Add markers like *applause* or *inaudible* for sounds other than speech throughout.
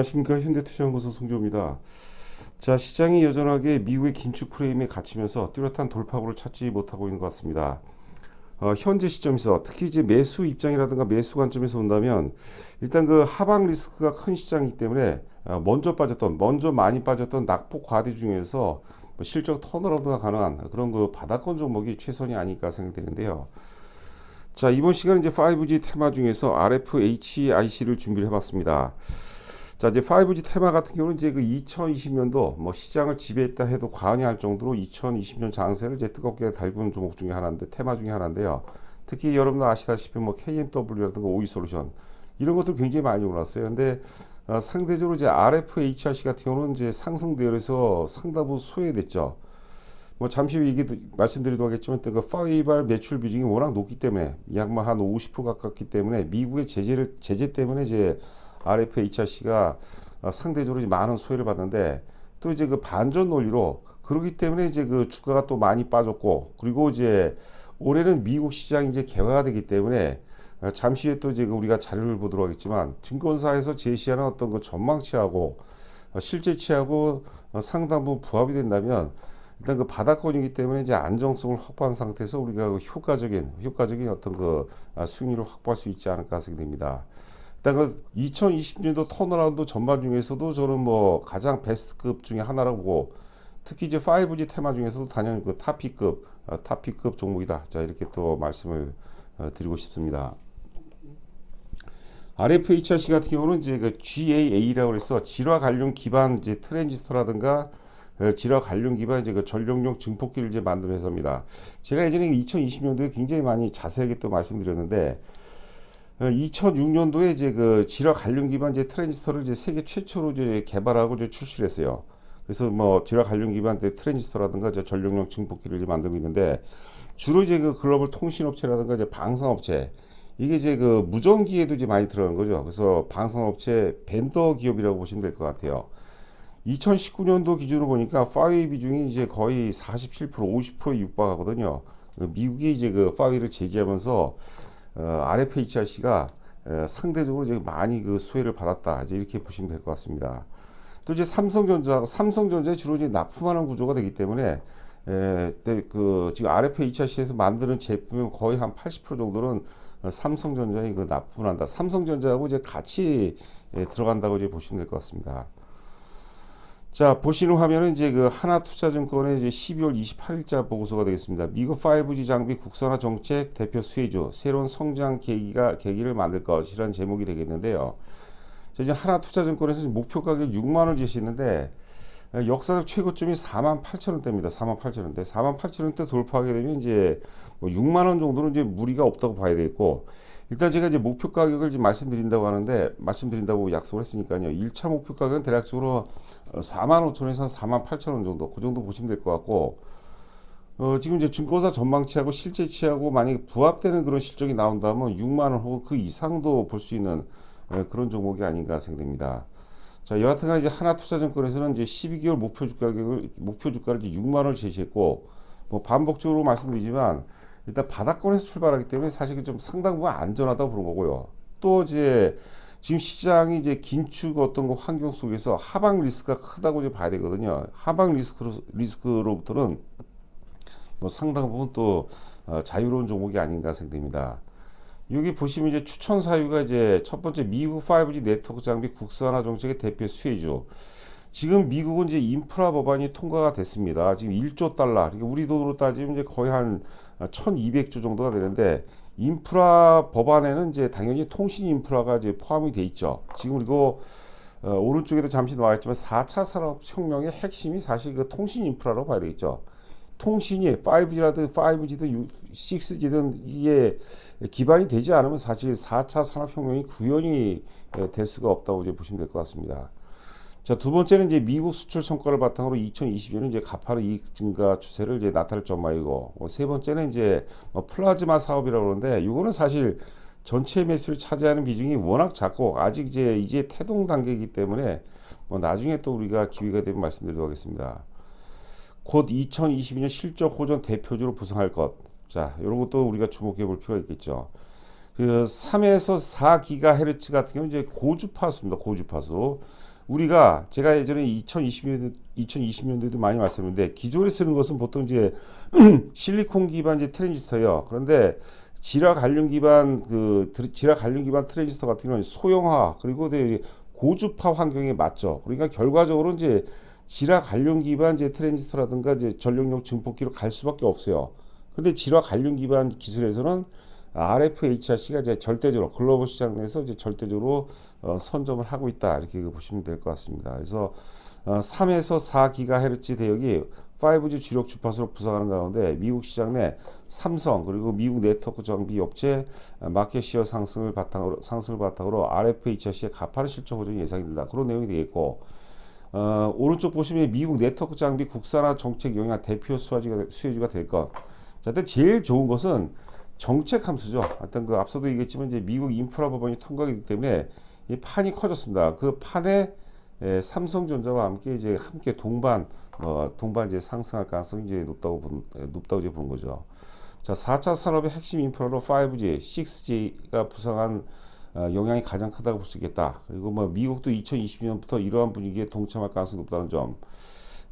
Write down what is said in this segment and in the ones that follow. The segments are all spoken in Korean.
안녕하십니까 현대투자연구소 송조입니다. 자 시장이 여전하게 미국의 긴축 프레임에 갇히면서 뚜렷한 돌파구를 찾지 못하고 있는 것 같습니다. 어, 현재 시점에서 특히 이제 매수 입장이라든가 매수 관점에서 본다면 일단 그 하방 리스크가 큰 시장이기 때문에 어, 먼저 빠졌던 먼저 많이 빠졌던 낙폭 과대 중에서 뭐 실적 턴어라운드가 가능한 그런 그 바닥권 종목이 최선이 아닐까 생각되는데요. 자 이번 시간은 이제 5G 테마 중에서 RFHIC를 준비를 해봤습니다. 자 이제 5G 테마 같은 경우는 이제 그 2020년도 뭐 시장을 지배했다 해도 과언이 할 정도로 2020년 장세를 이제 뜨겁게 달구는 종목 중에 하나인데 테마 중에 하나인데요. 특히 여러분도 아시다시피 뭐 KMW라든가 오이솔루션 이런 것들 굉장히 많이 올랐어요. 근데 어, 상대적으로 이제 RFHRC 같은 경우는 이제 상승 대열에서 상당부 소외됐죠. 뭐 잠시 후 얘기 말씀드리도록 하겠지만 그 파이발 매출 비중이 워낙 높기 때문에 약만 한50% 가깝기 때문에 미국의 제재를 제재 때문에 이제 RFHRC가 어, 상대적으로 많은 소외를 받는데 또 이제 그 반전 논리로 그러기 때문에 이제 그 주가가 또 많이 빠졌고 그리고 이제 올해는 미국 시장이 이제 개화가 되기 때문에 어, 잠시 후에 또 이제 그 우리가 자료를 보도록 하겠지만 증권사에서 제시하는 어떤 그 전망치하고 어, 실제치하고 상당 부분 부합이 된다면 일단 그 바닥권이기 때문에 이제 안정성을 확보한 상태에서 우리가 그 효과적인 효과적인 어떤 그 아, 수익률을 확보할 수 있지 않을까 생각됩니다. 일단 그 2020년도 턴어라운드 전반 중에서도 저는 뭐 가장 베스트급 중에 하나라고 보고 특히 이제 5G 테마 중에서도 단연 그 타피급 어, 타피급 종목이다. 자 이렇게 또 말씀을 어, 드리고 싶습니다. RFHRC 같은 경우는 이제 그 GAA라고 해서 질화 관련 기반 이제 트랜지스터라든가 어, 질화 관련 기반 이제 그 전력용 증폭기를 이제 만드는 회사입니다. 제가 예전에 2020년도에 굉장히 많이 자세하게 또 말씀드렸는데 2006년도에 어, 이제 그 질화 관련 기반 이제 트랜지스터를 이제 세계 최초로 이제 개발하고 이제 출시를 했어요. 그래서 뭐 질화 관련 기반 트랜지스터라든가 이제 전력용 증폭기를 이제 만들고 있는데 주로 이제 그 글로벌 통신 업체라든가 이제 방산 업체 이게 이제 그 무전기에도 이제 많이 들어간 거죠. 그래서 방산 업체 벤더 기업이라고 보시면 될 것 같아요. 2019년도 기준으로 보니까 파웨이 비중이 이제 거의 47% 50%에 육박하거든요. 미국이 이제 그 파웨이를 제기하면서 어, RFHRC가 어, 상대적으로 이제 많이 그 수혜를 받았다. 이제 이렇게 보시면 될 것 같습니다. 또 이제 삼성전자, 삼성전자 주로 이제 납품하는 구조가 되기 때문에 에, 그 지금 RFHRC에서 만드는 제품의 거의 한 80% 정도는 삼성전자에 그 납품한다. 삼성전자하고 이제 같이 에, 들어간다고 이제 보시면 될 것 같습니다. 자, 보시는 화면은 이제 그 하나투자증권의 이제 12월 28일자 보고서가 되겠습니다. 미국 5G 장비 국산화 정책 대표 수혜주 새로운 성장 계기가 계기를 만들 것이라는 제목이 되겠는데요. 자, 이제 하나투자증권에서 목표 가격 6만 원 제시했는데 역사적 최고점이 4만 8천 원대입니다. 4만 8천 원대. 4만 8천 원대 돌파하게 되면 이제 뭐 6만 원 정도는 이제 무리가 없다고 봐야 되겠고 일단 제가 이제 목표 가격을 지금 말씀드린다고 하는데 말씀드린다고 약속을 했으니까요. 1차 목표 가격은 대략적으로 4만 5천 원에서 4만 8천 원 정도 그 정도 보시면 될 것 같고 어, 지금 이제 증권사 전망치하고 실제치하고 만약에 부합되는 그런 실적이 나온다면 6만 원 혹은 그 이상도 볼 수 있는 에, 그런 종목이 아닌가 생각됩니다. 자, 여하튼간 이제 하나투자증권에서는 이제 12개월 목표 주가를 목표 주가를 이제 6만 원을 제시했고 뭐 반복적으로 말씀드리지만 일단 바닥권에서 출발하기 때문에 사실 좀 상당 부분 안전하다고 보는 거고요. 또 이제 지금 시장이 이제 긴축 어떤 거 환경 속에서 하방 리스크가 크다고 이제 봐야 되거든요. 하방 리스크로, 리스크로부터는 뭐 상당 부분 또 어, 자유로운 종목이 아닌가 생각됩니다. 여기 보시면 이제 추천 사유가 이제 첫 번째 미국 5G 네트워크 장비 국산화 정책의 대표 수혜주. 지금 미국은 이제 인프라 법안이 통과가 됐습니다. 지금 1조 달러, 그러니까 우리 돈으로 따지면 이제 거의 한 1,200조 정도가 되는데 인프라 법안에는 이제 당연히 통신 인프라가 이제 포함이 돼 있죠. 지금 그리고 어, 오른쪽에도 잠시 나와 있지만 4차 산업혁명의 핵심이 사실 그 통신 인프라라고 봐야 되겠죠. 통신이 5G라든 5G든 6G든 이게 기반이 되지 않으면 사실 4차 산업혁명이 구현이 될 수가 없다고 이제 보시면 될 것 같습니다. 자, 두 번째는 이제 미국 수출 성과를 바탕으로 2020년은 이제 가파른 이익 증가 추세를 이제 나타낼 전망이고, 뭐 세 번째는 이제 뭐 플라즈마 사업이라고 그러는데, 이거는 사실 전체 매수를 차지하는 비중이 워낙 작고, 아직 이제 이제 태동 단계이기 때문에, 뭐 나중에 또 우리가 기회가 되면 말씀드리도록 하겠습니다. 곧 2022년 실적 호전 대표주로 부상할 것. 자, 이런 것도 우리가 주목해 볼 필요가 있겠죠. 그 3에서 4 기가헤르츠 같은 경우는 이제 고주파수입니다. 고주파수. 우리가 제가 예전에 2020년 2020년도에도 많이 말씀했는데 기존에 쓰는 것은 보통 이제 *clears throat* 실리콘 기반 이제 트랜지스터예요. 그런데 지라 갈륨 기반 그 드- 지라 갈륨 기반 트랜지스터 같은 경우는 소형화 그리고 되게 고주파 환경에 맞죠. 그러니까 결과적으로 이제 지라 갈륨 기반 이제 트랜지스터라든가 이제 전력용 증폭기로 갈 수밖에 없어요. 근데 지라 갈륨 기반 기술에서는 RF HRC가 이제 절대적으로 글로벌 시장 내에서 이제 절대적으로 어, 선점을 하고 있다 이렇게 보시면 될 것 같습니다. 그래서 어, 3에서 4GHz 대역이 5G 주력 주파수로 부상하는 가운데 미국 시장 내 삼성 그리고 미국 네트워크 정비 업체 어, 마켓 시어 상승을 바탕으로 상승을 바탕으로 RF HRC의 가파른 실적 호전이 예상됩니다. 그런 내용이 되겠고 어, 오른쪽 보시면 미국 네트워크 장비 국산화 정책 영향 대표 수혜주가, 될 것. 자, 일단 제일 좋은 것은 정책 함수죠. 하여튼 그 앞서도 얘기했지만 이제 미국 인프라 법안이 통과되기 때문에 이 판이 커졌습니다. 그 판에 에, 삼성전자와 함께 이제 함께 동반 어, 동반 이제 상승할 가능성이 이제 높다고 본, 에, 높다고 이제 보는 거죠. 자, 4차 산업의 핵심 인프라로 5G, 6G가 부상한 어, 영향이 가장 크다고 볼 수 있겠다. 그리고 뭐 미국도 2020년부터 이러한 분위기에 동참할 가능성이 높다는 점.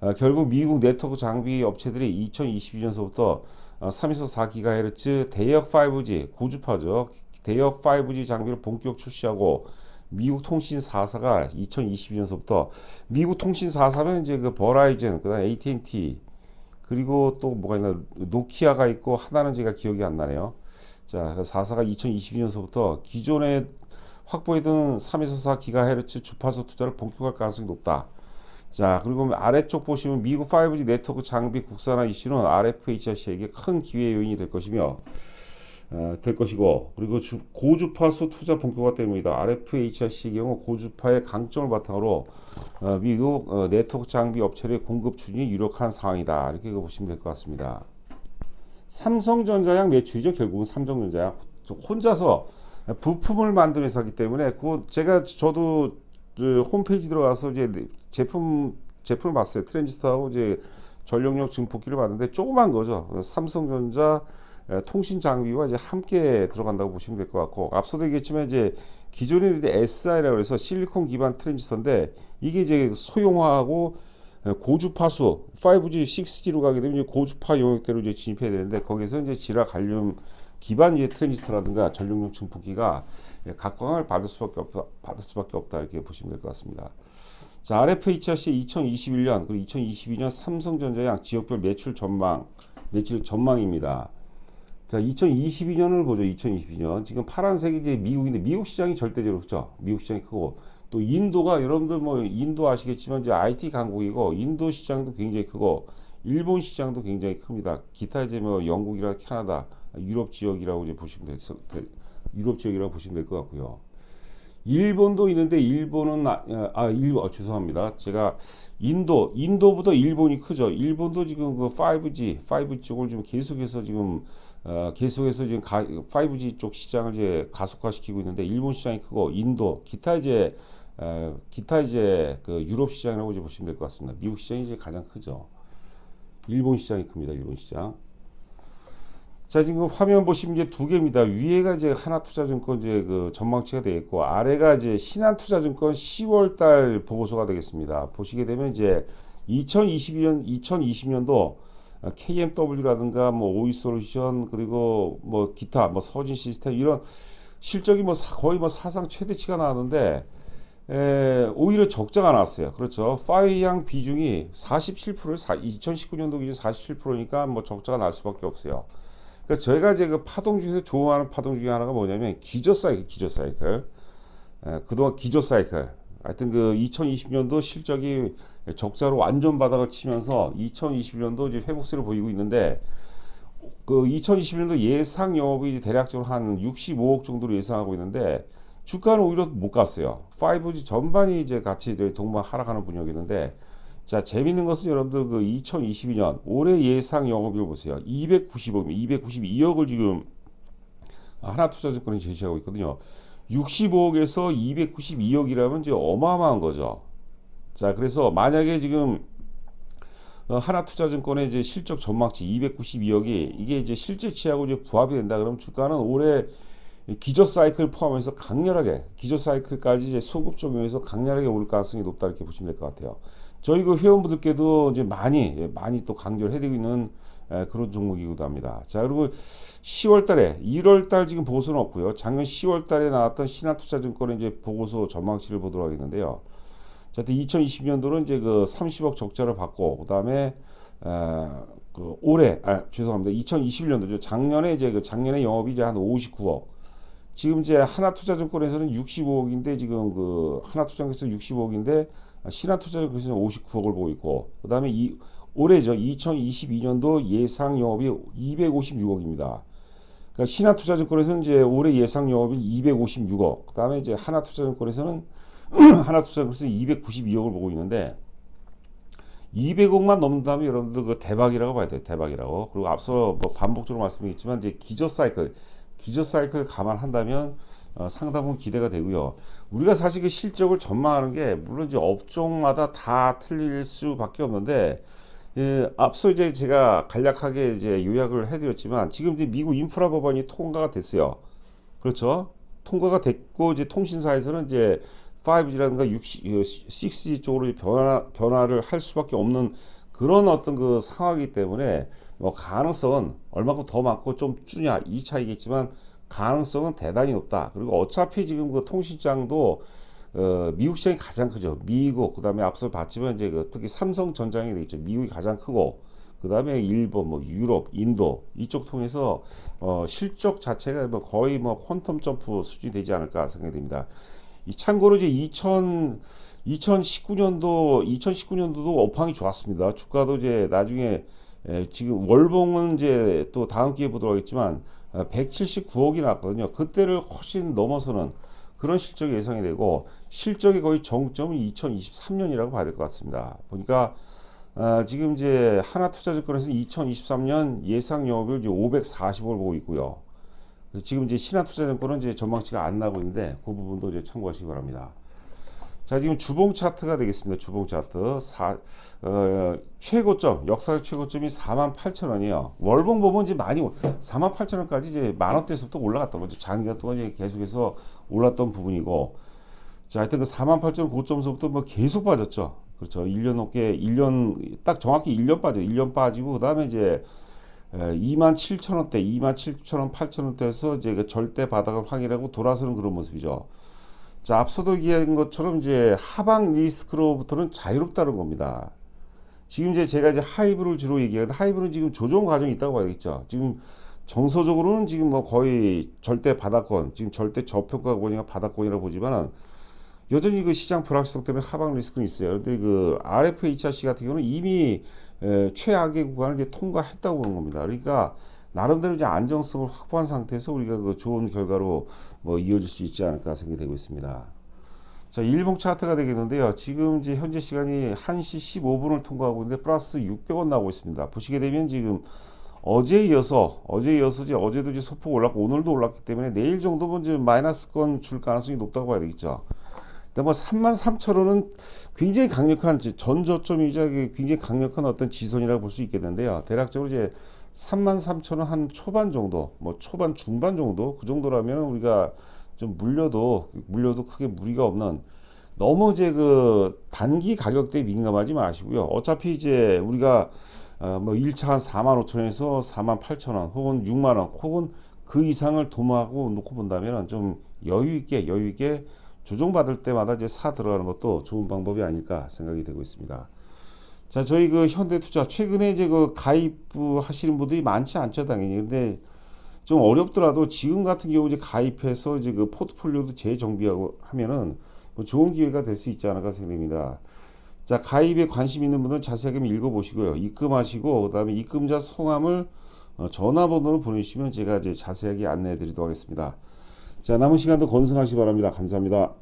어, 결국 미국 네트워크 장비 업체들이 2022년서부터 어, 3에서 4GHz 대역 5G 고주파죠. 대역 5G 장비를 본격 출시하고 미국 통신 4사가 2022년서부터 미국 통신 4사면 이제 그 버라이즌, 그다음 AT&T 그리고 또 뭐가 있나 노키아가 있고 하나는 제가 기억이 안 나네요. 자, 4사가 2022년서부터 기존에 확보해둔 3에서 4GHz 주파수 투자를 본격화할 가능성이 높다. 자, 그리고 아래쪽 보시면 미국 5G 네트워크 장비 국산화 이슈는 RFHRC에게 큰 기회 요인이 될 것이며 어, 될 것이고 그리고 주, 고주파수 투자 본격화 때문이다. RFHRC의 경우 고주파의 강점을 바탕으로 어, 미국 어, 네트워크 장비 업체의 공급 추진이 유력한 상황이다. 이렇게 보시면 될 것 같습니다. 삼성전자양 매출이죠. 결국은 삼성전자양 혼자서 부품을 만드는 회사기 때문에 그 제가 저도 그 홈페이지 들어가서 이제 제품 제품을 봤어요. 트랜지스터하고 이제 전력용 증폭기를 봤는데 조그만 거죠. 삼성전자 에, 통신 장비와 이제 함께 들어간다고 보시면 될 것 같고 앞서도 얘기했지만 이제 기존에 이제 SI라고 해서 실리콘 기반 트랜지스터인데 이게 이제 소형화하고 에, 고주파수 5G, 6G로 가게 되면 이제 고주파 영역대로 이제 진입해야 되는데 거기서 이제 지라 갈륨 기반 이제 트랜지스터라든가 전력용 증폭기가 예, 각광을 받을 수밖에 없다, 받을 수밖에 없다 이렇게 보시면 될 것 같습니다. 자, RFHRC 2021년 그리고 2022년 삼성전자양 지역별 매출 전망, 매출 전망입니다. 자, 2022년을 보죠. 2022년 지금 파란색이 이제 미국인데 미국 시장이 절대적으로 크죠. 미국 시장이 크고 또 인도가 여러분들 뭐 인도 아시겠지만 이제 IT 강국이고 인도 시장도 굉장히 크고 일본 시장도 굉장히 큽니다. 기타 이제 뭐 영국이나 캐나다, 유럽 지역이라고 이제 보시면 될, 될 유럽 지역이라고 보시면 될 것 같고요. 일본도 있는데 일본은 아, 아 일본 어, 죄송합니다. 제가 인도 인도보다 일본이 크죠. 일본도 지금 그 5G 5G 쪽을 지금 계속해서 지금 어, 계속해서 지금 가, 5G 쪽 시장을 이제 가속화시키고 있는데 일본 시장이 크고 인도 기타 이제 어, 기타 이제 그 유럽 시장이라고 이제 보시면 될 것 같습니다. 미국 시장이 이제 가장 크죠. 일본 시장이 큽니다. 일본 시장. 자 지금 화면 보시면 이제 두 개입니다. 위에가 이제 하나투자증권 이제 그 전망치가 되어 있고 아래가 이제 신한투자증권 10월달 보고서가 되겠습니다. 보시게 되면 이제 2022년 2020년도 KMW라든가 뭐 오이솔루션 그리고 뭐 기타 뭐 서진 시스템 이런 실적이 뭐 사- 거의 뭐 사상 최대치가 나왔는데 에, 오히려 적자가 나왔어요. 그렇죠. 파이양 비중이 47%를 2019년도 기준 47%니까 뭐 적자가 날 수밖에 없어요. 그러니까 저희가 이제 그 파동 중에서 좋아하는 파동 중에 하나가 뭐냐면 기저 사이클, 기저 사이클. 에, 그동안 기저 사이클. 하여튼 그 2020년도 실적이 적자로 완전 바닥을 치면서 2021년도 이제 회복세를 보이고 있는데 그 2021년도 예상 영업이 대략적으로 한 65억 정도로 예상하고 있는데 주가는 오히려 못 갔어요. 5G 전반이 이제 같이 동반 하락하는 분위기인데 자 재밌는 것은 여러분들 그 2022년 올해 예상 영업이익 보세요. 290억, 292억을 지금 하나투자증권이 제시하고 있거든요. 65억에서 292억이라면 이제 어마어마한 거죠. 자 그래서 만약에 지금 어, 하나투자증권의 이제 실적 전망치 292억이 이게 이제 실제치하고 이제 부합이 된다 그러면 주가는 올해 이 기저 사이클 포함해서 강렬하게 기저 사이클까지 이제 소급 적용해서 강렬하게 오를 가능성이 높다 이렇게 보시면 될 것 같아요. 저희 그 회원분들께도 이제 많이 예, 많이 또 강조를 해드리고 있는 에, 그런 종목이기도 합니다. 자 그리고 10월달에 1월달 지금 보고서는 없고요. 작년 10월달에 나왔던 신한투자증권의 이제 보고서 전망치를 보도록 하겠는데요. 자, 2020년도는 이제 그 30억 적자를 받고 그다음에 어, 그 올해 아 죄송합니다. 2021년도죠. 작년에 이제 그 작년에 영업이 이제 한 59억. 지금 이제 하나투자증권에서는 65억인데 지금 그 하나투자증권에서 65억인데 신한투자증권에서는 59억을 보고 있고 그다음에 이 올해죠. 2022년도 예상 영업이 256억입니다. 그러니까 신한투자증권에서는 이제 올해 예상 영업이 256억. 그다음에 이제 하나투자증권에서는 *clears throat* 하나투자증권에서 292억을 보고 있는데 200억만 넘는다면 여러분들 그 대박이라고 봐야 돼요. 대박이라고. 그리고 앞서 뭐 반복적으로 말씀드렸지만 이제 기저 사이클, 기저 사이클 감안한다면 어, 상당히 기대가 되고요. 우리가 사실 그 실적을 전망하는 게 물론 이제 업종마다 다 틀릴 수밖에 없는데 예, 앞서 이제 제가 간략하게 이제 요약을 해드렸지만 지금 이제 미국 인프라 법안이 통과가 됐어요. 그렇죠? 통과가 됐고 이제 통신사에서는 이제 5G라든가 6G 쪽으로 변화 변화를 할 수밖에 없는 그런 어떤 그 상황이기 때문에 뭐 가능성은 얼마큼 더 많고 좀 주냐 이 차이겠지만 가능성은 대단히 높다. 그리고 어차피 지금 그 통신장도 어, 미국 시장이 가장 크죠. 미국 그다음에 앞서 봤지만 이제 그 특히 삼성 전장이 되겠죠. 미국이 가장 크고 그다음에 일본, 뭐 유럽, 인도 이쪽 통해서 어, 실적 자체가 뭐 거의 뭐 퀀텀 점프 수준이 되지 않을까 생각이 됩니다. 이 참고로 이제 2000 2019년도 2019년도도 업황이 좋았습니다. 주가도 이제 나중에 에, 지금 월봉은 이제 또 다음 기회에 보도록 하겠지만 179억이 나왔거든요. 그때를 훨씬 넘어서는 그런 실적이 예상이 되고 실적이 거의 정점은 2023년이라고 봐야 될 것 같습니다. 보니까 어, 지금 이제 하나투자증권에서 2023년 예상 영업을 이제 540억을 보고 있고요. 지금 이제 신한투자증권은 이제 전망치가 안 나고 있는데 그 부분도 이제 참고하시기 바랍니다. 자 지금 주봉 차트가 되겠습니다. 주봉 차트 사, 어, 최고점 역사 최고점이 48,000원이에요. 월봉 보면 이제 많이 48,000원까지 이제 만 원대에서부터 올라갔던 거죠. 장기간 동안 이제 계속해서 올랐던 부분이고 자 하여튼 그 48,000원 고점서부터 뭐 계속 빠졌죠. 그렇죠. 1년 넘게 1년 딱 정확히 1년 빠져 1년 빠지고 그다음에 이제 2만 7천 원대, 2만 7천 원, 8천 원대에서 이제 그 절대 바닥을 확인하고 돌아서는 그런 모습이죠. 자, 앞서도 얘기한 것처럼 이제 하방 리스크로부터는 자유롭다는 겁니다. 지금 이제 제가 이제 하이브를 주로 얘기하는데 하이브는 지금 조정 과정이 있다고 봐야겠죠. 지금 정서적으로는 지금 뭐 거의 절대 바닥권, 지금 절대 저평가권이나 바닥권이라고 보지만은 여전히 그 시장 불확실성 때문에 하방 리스크는 있어요. 근데 그 RFHRC 같은 경우는 이미 에, 최악의 구간을 이제 통과했다고 보는 겁니다. 그러니까 나름대로 이제 안정성을 확보한 상태에서 우리가 그 좋은 결과로 뭐 이어질 수 있지 않을까 생각이 되고 있습니다. 자, 일봉 차트가 되겠는데요. 지금 이제 현재 시간이 1시 15분을 통과하고 있는데 플러스 600원 나오고 있습니다. 보시게 되면 지금 어제 이어서 어제 이어서 이제 어제도 이제 소폭 올랐고 오늘도 올랐기 때문에 내일 정도면 이제 마이너스권 줄 가능성이 높다고 봐야 되겠죠. 뭐 3만 3천 원은 굉장히 강력한 전저점이자 굉장히 강력한 어떤 지선이라고 볼 수 있겠는데요. 대략적으로 이제 3만 3천 원한 초반 정도, 뭐 초반 중반 정도 그 정도라면 우리가 좀 물려도 물려도 크게 무리가 없는 너무 이제 그 단기 가격대에 민감하지 마시고요. 어차피 이제 우리가 어뭐 1차 한 4만 5천 원에서 4만 8천 원 혹은 6만 원 혹은 그 이상을 도모하고 놓고 본다면 좀 여유 있게 여유 있게 조정받을 때마다 이제 사 들어가는 것도 좋은 방법이 아닐까 생각이 되고 있습니다. 자, 저희 그 현대투자 최근에 이제 그 가입 하시는 분들이 많지 않죠, 당연히. 근데 좀 어렵더라도 지금 같은 경우 이제 가입해서 이제 그 포트폴리오도 재정비하고 하면은 뭐 좋은 기회가 될 수 있지 않을까 생각됩니다. 자, 가입에 관심 있는 분들은 자세하게 읽어 보시고요. 입금하시고, 그 다음에 입금자 성함을 어, 전화번호로 보내주시면 제가 이제 자세하게 안내해 드리도록 하겠습니다. 자, 남은 시간도 건승하시기 바랍니다. 감사합니다.